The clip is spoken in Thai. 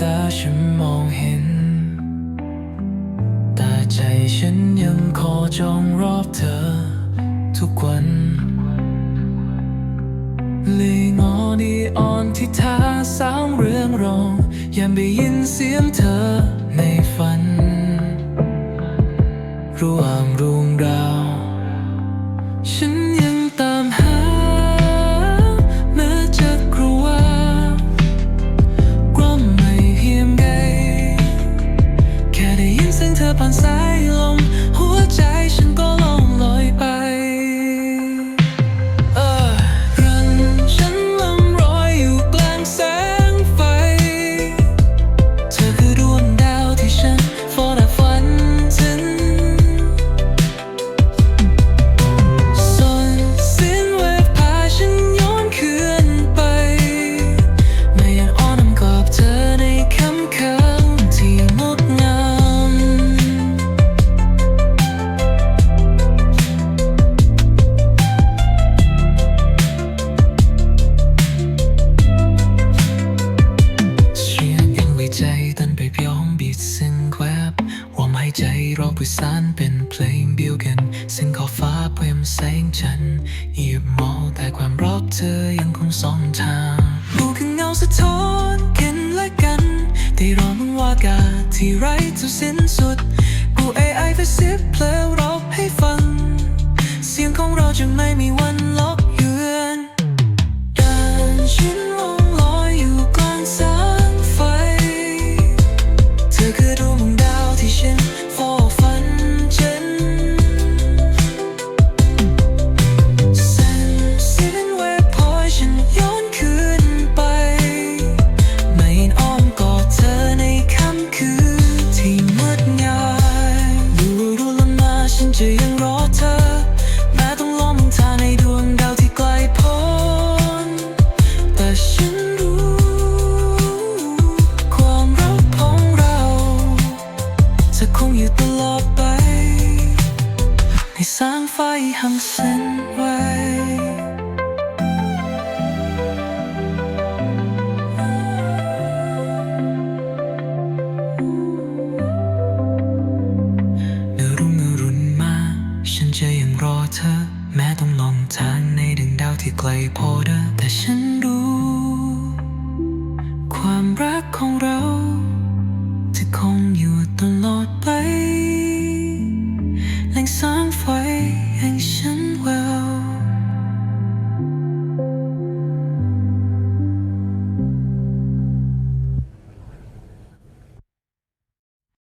ตาฉันมองเห็น แต่ใจฉันยังขอจองรอบเธอ ทุกวันเลีงอนีอ่อนที่ท่าสร้างเรื่องรองยังได้ยินเสียงเธอในฝัน ระหว่างรุงราว สียายใจเราผู้สานเป็นเพลงเดียวกัน ซึ่งขอบฟ้าเพิ่มแสงจันทร์หยียบมองแต่ความรักเธอยังคงสองทางดูคือเงาสะท้อนกันและกันได้รอมึงว่ากาที่ไร้จะสิ้นสุดกู AI ไปซิบเพลงรบให้ฟัง เสียงของเราจะไม่มีวัน ในแสงไฟหังเส้นไว้เมื่อรุ่งอรุณมาฉันจะยังรอเธอแม้ต้องลองทางในดึงดาวที่ไกลโพ้แต่ฉันรู้ ความรักของเรา จะคงอยู่ตลอดไป Langsam vor Engchen will.